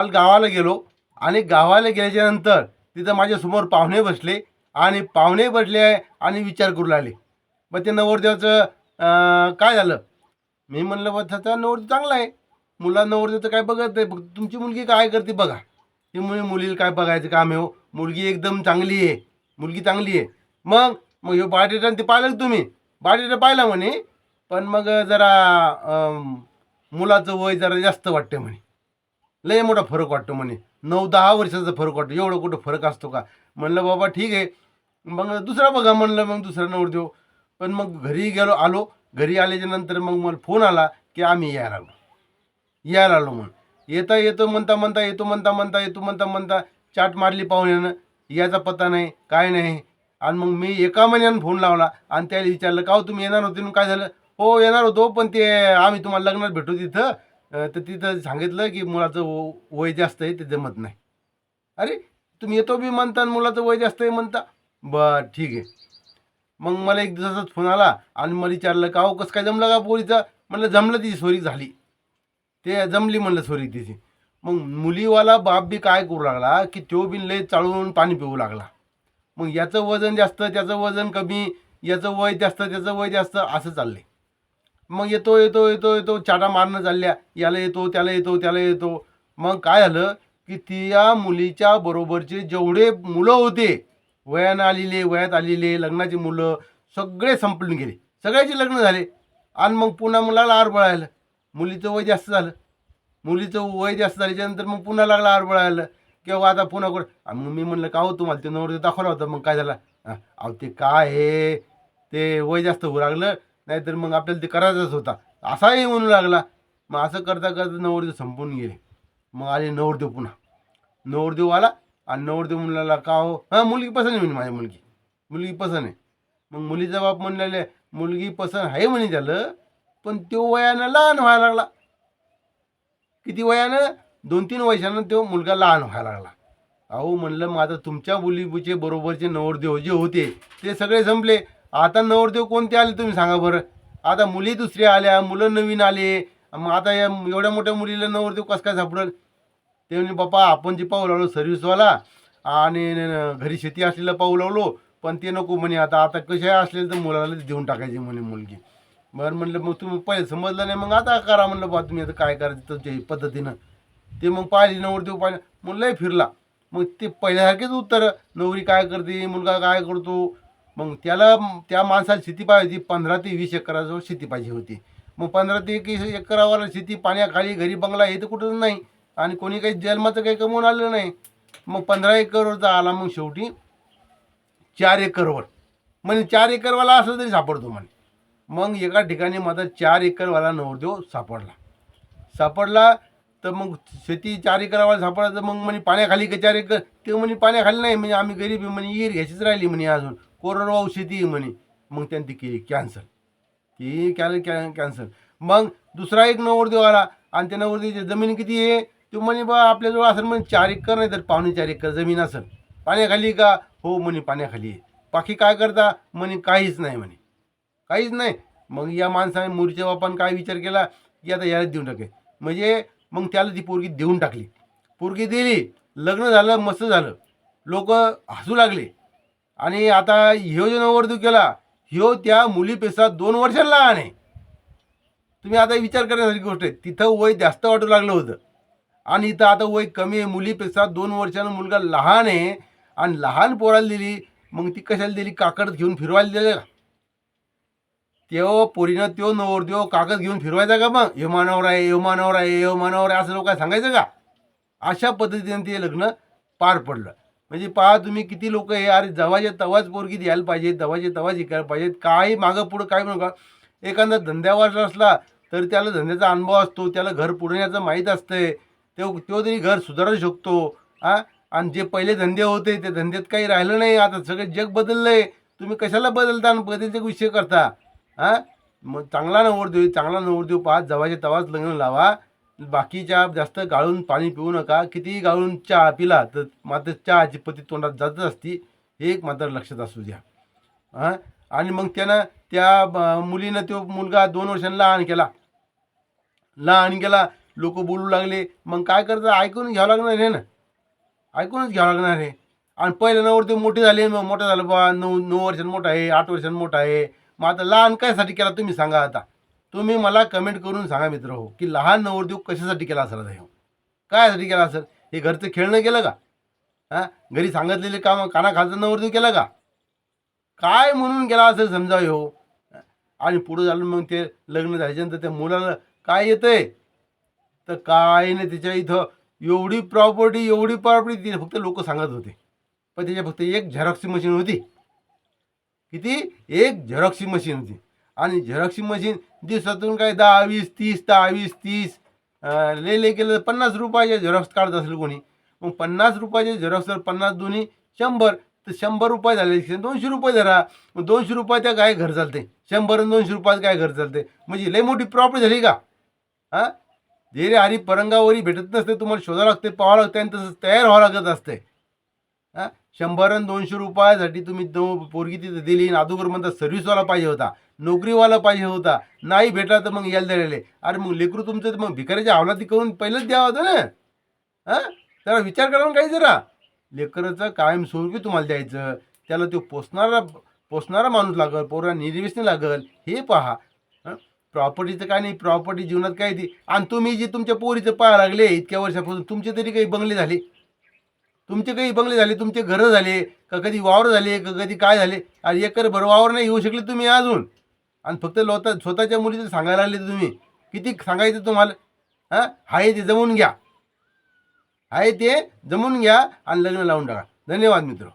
काल गावाला गेलो आणि गावाला गेल्याच्यानंतर तिथं माझ्यासमोर पाहुणे बसले आणि पाहुणे बसले आहे आणि विचार करू लागले. मग ते नवरदेवाचं काय झालं? मी म्हणलं बा त्याचा नवरदेव चांगला आहे. मुला नवरदेवचं काय बघत नाही. फक्त तुमची मुलगी काय करते बघा. ती मुली मुलीला काय बघायचं काम आहे हो. मुलगी एकदम चांगली आहे. मुलगी चांगली आहे. मग मग हे बायोडेटा ते पाहिलं तुम्ही? बायोडेटा पाहिला म्हणे. पण मग जरा मुलाचं वय जरा जास्त वाटतं म्हणे. लय मोठा फरक वाटतो म्हणे. नऊ दहा वर्षाचा फरक वाटतो. एवढं कुठं फरक असतो का? म्हणलं बाबा ठीक आहे. मग दुसरा बघा म्हणलं मग दुसरा नवरदेव पण मग घरी गेलो आलो. घरी आल्याच्यानंतर मग मला फोन आला की आम्ही यायला आलो यायला आलो म्हणून. येता येतो म्हणता म्हणता येतो म्हणता म्हणता येतो म्हणता म्हणता चाट मारली पाहुण्यानं. याचा पत्ता नाही काय नाही. आणि मग मी एका महिन्यानं फोन लावला आणि त्याला विचारलं का हो तुम्ही येणार होते? काय झालं? हो येणार होतो पण ते आम्ही तुम्हाला लग्नात भेटू तिथं. तर तिथं सांगितलं की मुलाचं व- वय जास्त आहे ते जमत नाही. अरे तुम्ही येतो बी म्हणता आणि मुलाचं वय जास्त आहे म्हणता? बरं ठीक आहे. मग मला एक दिवसाचाच फोन आला आणि मला विचारलं का हो कसं काय जमलं का पोरीचं? म्हणलं जमलं तिची सोरी झाली. ते जमली म्हणलं सोरी तिची. मग मुलीवाला बाप बी काय करू लागला की तो बी लय चाळून पाणी पिऊ लागला. मग याचं वजन जास्त त्याचं वजन कमी याचं वय जास्त त्याचं वय जास्त असं चाललंय. मग येतो येतो येतो येतो चाटा मारणं चालल्या. याला येतो त्याला येतो त्याला येतो. मग काय झालं की त्या मुलीच्या बरोबरचे जेवढे मुलं होते वयानं आलेले वयात आलेले लग्नाची मुलं सगळे संपलून गेले. सगळ्याचे लग्न झाले. आणि मग पुन्हा मुलाला आरबळायला मुलीचं वय जास्त झालं. मुलीचं वय जास्त झाल्याच्यानंतर मग पुन्हा लागला आरबळायला किंवा आता पुन्हा कुठं आणि मग मी म्हणलं का हो तुम्हाला ते नवरदेव दाखवला होता. मग काय झालं? अहो ते काय आहे? ते वय जास्त होऊ लागलं. नाहीतर मग आपल्याला ते करायचंच होता. असाही म्हणू लागला. मग असं करता करता नवरदेव संपून गेले. मग आले नवरदेव पुन्हा. नवरदेव आला आणि नवरदेव म्हणला का हो? हां मुलगी पसंत आहे म्हणे माझी मुलगी. मुलगी पसंत आहे. मग मुलीचा बाप म्हणलेले मुलगी पसंत आहे म्हणे झालं पण तो वयानं लहान व्हायला लागला. किती वयानं? दोन तीन वर्षानं तो मुलगा लहान व्हायला लागला. अहो म्हणलं मग आता तुमच्या मुलीचे बरोबरचे नवरदेव जे होते ते सगळे संपले. आता नवरदेव कोणते आले तुम्ही सांगा बरं. आता मुली दुसऱ्या आल्या मुलं नवीन आले. मग आता या एवढ्या मोठ्या मुलीला नवरदेव कसं काय सापडेल? ते म्हणजे बापा आपण जे पाहू लावलो सर्व्हिसवाला आणि न- घरी शेती असलेलं पाहू लावलो पण ते नको म्हणे आता आता कशा असले तर मुलाला देऊन टाकायची म्हणे मुलगी. बरं म्हणलं मग तुम्ही पहिले समजलं नाही मग आता करा. म्हणलं बा तुम्ही आता काय करायचं तुमच्या पद्धतीनं? ते मग पाहिली नवरदेव पाहिलं. मुलाही फिरला. मग ते पहिल्यासारखेच उत्तर नवरी काय करते? मुलगा काय करतो? मग त्याला त्या माणसाला शेती पाहिजे होती पंधरा ते वीस एकराजवळ शेती पाहिजे होती. मग पंधरा ते एकवीस एकरावर शेती पाण्याखाली घरी बंगला हे तर कुठं नाही. आणि कोणी काही जन्माचं काही कमवून आलं नाही. मग पंधरा एकरवरचा आला मग शेवटी चार एकरवर. म्हणजे चार एकरवाला असलं तरी सापडतो म्हणे. मग एका ठिकाणी माझा चार एकरवाला नवरदेव सापडला. सापडला तर मग शेती चार एकरवाला सापडला तर मग म्हणे पाण्याखाली का चार एकर? ते म्हणे पाण्याखाली नाही म्हणजे आम्ही गरीब आहे म्हणे ईर घ्यायचीच राहिली म्हणे अजून. कोरडवाहू शेती आहे म्हणे. मग त्यांनी ती केली कॅन्सल ती कॅन कॅन कॅन्सल मग दुसरा एक नवरदेव आला आणि त्या नवरदेवाची जमीन किती आहे? तो म्हणे बा आपल्याजवळ असेल म्हणे चार एकर नाही तर पाहुणे चार एकर जमीन असेल. पाण्याखाली का? हो म्हणे पाण्याखाली आहे. बाकी काय करता? म्हणे काहीच नाही म्हणे. काहीच नाही? मग या माणसाने मुरीच्या बापाने काय विचार केला? की आता याला देऊन टाके म्हणजे मग त्याला ती पोरगी देऊन टाकली. पोरगी दिली. लग्न झालं मस्त झालं. लोक हसू लागले. आणि आता ह्यो जो नवरदेव केला ह्यो त्या मुलीपेक्षा दोन वर्षांना लहान आहे तुम्ही आता विचार करण्यासारखी गोष्ट आहे तिथं वय जास्त वाटू लागलं होतं. आणि इथं आता वय कमी आहे मुलीपेक्षा दोन वर्षानं मुलगा लहान आहे. आणि लहान पोराला दिली मग ती कशाला दिली? काकड घेऊन फिरवायला दिले का तेव्हा पोरीनं त्यो नवरदेव कागद घेऊन फिरवायचा का मग? हे मानावर आहे हे मानावर आहे हे मानावर आहे असं लोक सांगायचं का? अशा पद्धतीने ते लग्न पार पडलं. म्हणजे पहा तुम्ही किती लोक हे अरे जवाचे तवाच पोरगी द्यायला पाहिजे दवाचे तवाच शिकायला पाहिजेत काही मागं पुढं काय म्हणू का? एखादा धंद्यावर असला तर त्याला धंद्याचा अनुभव असतो त्याला घर पुरवण्याचं माहीत असतंय तो तो तरी घर सुधारू शकतो हा? आणि जे पहिले धंदे होते ते धंद्यात काही राहिलं नाही आता सगळं जग बदललंय तुम्ही कशाला बदलता आणि बदलचे विषय करता हा? मग चांगला नवर देऊ चांगला नवर देऊ पाहा जवाच्या तवाच लग्न लावा बाकीच्या जास्त गाळून पाणी पिऊ नका. कितीही गाळून चहा पिला तर मात्र चहाची पती तोंडात जातच असती हे एक मात्र लक्षात असू द्या. हां? आणि मग त्यानं त्या मुलीनं तो मुलगा दोन वर्षांना लहान केला. लहान केला लोक बोलू लागले मग काय करतं? ऐकून घ्यावं लागणार हे ना? ऐकूनच घ्यावं लागणार आहे. आणि पहिल्या नऊ ते मोठे झाले मग मोठं झालं बा नऊ नऊ वर्षांनी मोठा आहे आठ वर्षांनी मोठा आहे. मग आता लहान कायसाठी केला तुम्ही सांगा आता? तुम्ही मला कमेंट करून सांगा मित्र हो की लहान नवरदेव कशासाठी केला असेल आता ह्यो कायसाठी केला असेल? हे घरचं खेळणं केलं का? हां? घरी सांगितलेले काम कानाखालचं नवरदेव केला का? काय म्हणून गेला असेल समजा हो? आणि पुढं झालं मग ते लग्न झाल्याच्यानंतर त्या मुलाला काय येतंय? तर काय नाही त्याच्या इथं एवढी प्रॉपर्टी एवढी प्रॉपर्टी ती फक्त लोक सांगत होते. पण त्याच्या फक्त एक झेरॉक्सी मशीन होती. किती? एक झेरॉक्सी मशीन होती. आणि झेरॉक्सी मशीन दिवसातून काय दहा वीस तीस दहा वीस तीस ले ले केलं तर पन्नास रुपयाचे झेरॉक्स काढत असेल कोणी. मग पन्नास रुपयाचे झेरॉक्सवर पन्नास दोन्ही शंभर तर शंभर रुपये झाले. दोनशे रुपये धरा. मग दोनशे रुपयाच्या काय घर चालते? शंभर आणि दोनशे रुपयात काय घर चालते? म्हणजे लई मोठी प्रॉपर्टी झाली का? हां? जे रे हरी परंगावरी भेटत नसते तुम्हाला शोधावं लागते पाहावं लागते आणि तसं तयार व्हावं लागत असते. हां? शंभर आणि दोनशे रुपयासाठी तुम्ही दो पोरगी तिथे दिली आणि अगोदर म्हणता सर्व्हिसवाला पाहिजे होता. नोकरीवाला पाहिजे होता. नाही भेटला तर मग यायला दिलेले. अरे मग लेकरू तुमचं तर मग भिकाऱ्याच्या हवलाती करून पहिलंच द्यावं होतं ना. हां? जरा विचार करा ना काही जरा. लेकराचं कायमस्वरूपी तुम्हाला द्यायचं. त्याला तो पोसणारा पोसणारा माणूस लागल पोरा निर्वेशनी लागल. हे पहा. प्रॉपर्टीचं काय नाही प्रॉपर्टी जीवनात काय ती आणि तुम्ही जे तुमच्या पोरीचं पाहा लागले इतक्या वर्षापासून तुमचे तरी काही बंगले झाले. तुमचे काही बंगले झाले तुमचे घरं झाले का कधी वावर झाले का कधी काय झाले आणि एकर भर वावर नाही येऊ शकले तुम्ही अजून. आणि फक्त लोता स्वतःच्या मुलीचं सांगायला लागले तुम्ही. किती सांगायचं तुम्हाला? हां? आहे ते जमून घ्या. आहे ते जमून घ्या आणि लग्न लावून टाका. धन्यवाद मित्र.